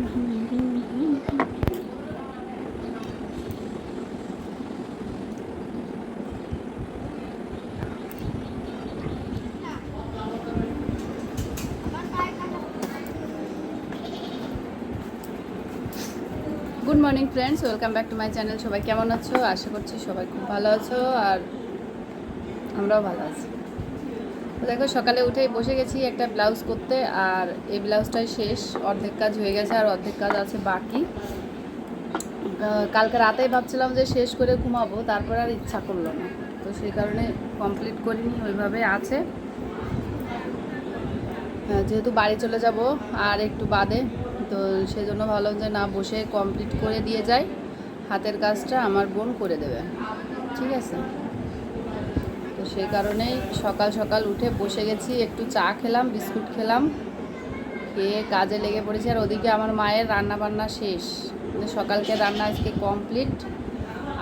Good morning friends welcome back to my channel সবাই কেমন আছো? আশা করছি সবাই খুব ভালো আছো আর আমরাও ভালো আছি। দেখো, সকালে উঠেই বসে গেছি একটা ব্লাউজ করতে, আর এই ব্লাউজটাই শেষ। অর্ধেক কাজ হয়ে গেছে আর অর্ধেক কাজ আছে বাকি। কালকে রাতেই ভাবছিলাম যে শেষ করে ঘুমাবো, তারপর আর ইচ্ছা করল না। তো সেই কারণে কমপ্লিট করিনি, ওইভাবে আছে। যেহেতু বাড়ি চলে যাব আর একটু বাদে, তো সেজন্য ভাবলাম যে না, বসে কমপ্লিট করে দিয়ে যাই। হাতের কাজটা আমার বোন করে দেবে। ঠিক আছে? তো সেই কারণেই সকাল সকাল উঠে বসে গেছি, একটু চা খেলাম, বিস্কুট খেলাম, খেয়ে কাজে লেগে পড়েছি। আর ওদিকে আমার মায়ের রান্না বান্না শেষ। মানে সকালকে রান্না আজকে কমপ্লিট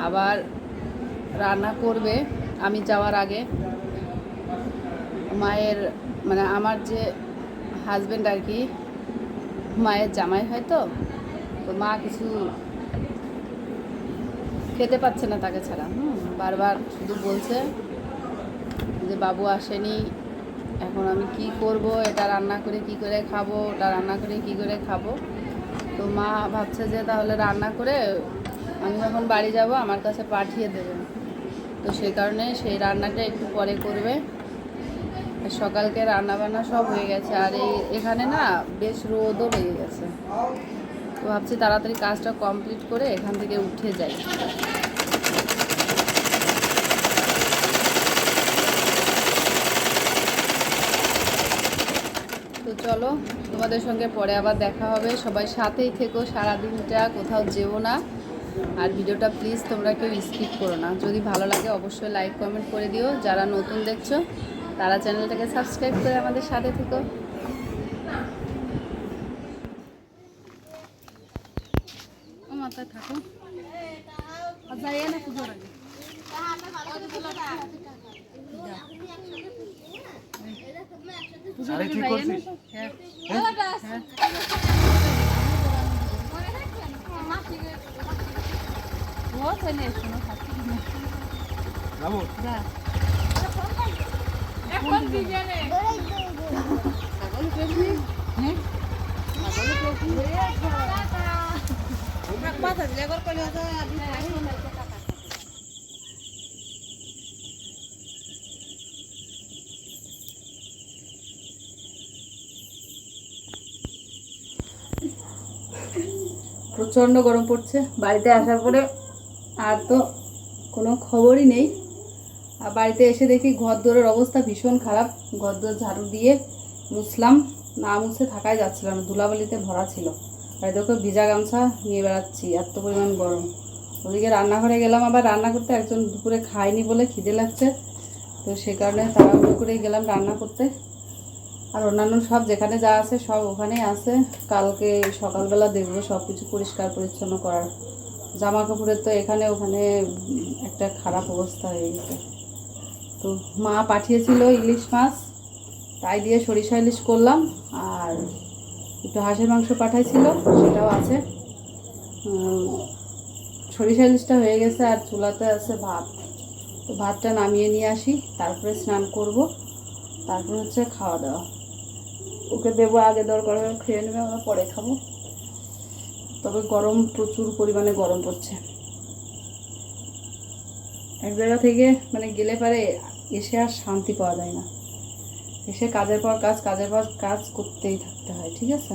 আবার রান্না করবে আমি যাওয়ার আগে। মায়ের মানে আমার যে হাজব্যান্ড আর কি, মায়ের জামাই হয় তো তো মা কিছু খেতে পাচ্ছে না তাকে ছাড়া। হুম, বারবার শুধু বলছে যে বাবু আসেনি, এখন আমি কি করব? এটা রান্না করে কি করে খাব? ওটা রান্না করে কি করে খাব? তো মা ভাবছে যে তাহলে রান্না করে আমি যখন বাড়ি যাব, আমার কাছে পাঠিয়ে দেবে। তো সেই কারণে সেই রান্নাটা একটু পরে করবে। সকালকে রান্না বান্না সব হয়ে গেছে। আর এই এখানে না বেশ রোদও লেগে গেছে। তো ভাবছি তাড়াতাড়ি কাজটা কমপ্লিট করে এখান থেকে উঠে যাই তো চলো, তোমাদের সঙ্গে পরে আবার দেখা হবে। সবাই সাথেই থেকো সারা দিনটা কোথাও যেও না। আর ভিডিওটা প্লিজ তোমরা কেউ স্কিপ করো না। যদি ভালো লাগে অবশ্যই লাইক, কমেন্ট করে দিও। যারা নতুন দেখছ, তারা চ্যানেলটাকে সাবস্ক্রাইব করে আমাদের সাথে থেকো। থাকো। না, পুজোর আগে। আরে ঠিক করছিস? তো? হ্যাঁ হ্যাঁ ও চলে এসো না থাকি না যাব যা এখন বিজ্ঞানে ছাগল পেয়েছি হ্যাঁ ছাগল পেয়েছি প্রচণ্ড গরম পড়ছে। বাড়িতে আসার পরে আর তো কোনো খবরই নেই। আর বাড়িতে এসে দেখি ঘর দোরের অবস্থা ভীষণ খারাপ। ঘর ঝাড়ু দিয়ে মুছলাম, না মুছে থাকাই যাচ্ছিল না ভরা ছিল। আর দেখো ভিজা গামছা নিয়ে বেড়াচ্ছি, এত পরিমাণ গরম। ওদিকে রান্নাঘরে গেলাম, আবার রান্না করতে একজন দুপুরে খায়নি বলে খিদে লাগছে। তো সে কারণে তাড়াহুড়ো করেই গেলাম রান্না করতে। আর অন্যান্য সব যেখানে যা আছে সব ওখানেই আছে। কালকে সকালবেলা দেখব সব কিছু পরিষ্কার পরিচ্ছন্ন করার। জামা কাপড়ের তো এখানে ওখানে একটা খারাপ অবস্থা হয়ে গেছে। তো মা পাঠিয়েছিল ইলিশ মাছ, তাই দিয়ে সরিষা ইলিশ করলাম। আর একটু হাঁসের মাংস পাঠাইছিল, সেটাও আছে। সরিষা ইলিশটা হয়ে গেছে আর চুলাতে আছে ভাত। তো ভাতটা নামিয়ে নিয়ে আসি, তারপরে স্নান করব। তারপর হচ্ছে খাওয়া দাওয়া। ওকে দেবো, আগে দরকার হলে খেয়ে নেবে, আমরা পরে খাব। তবে গরম, প্রচুর পরিমাণে গরম পড়ছে। এক জায়গা থেকে মানে গেলে পারে এসে আর শান্তি পাওয়া যায় না। এসে কাজের পর কাজ, কাজের পর কাজ করতেই থাকতে হয়, ঠিক আছে?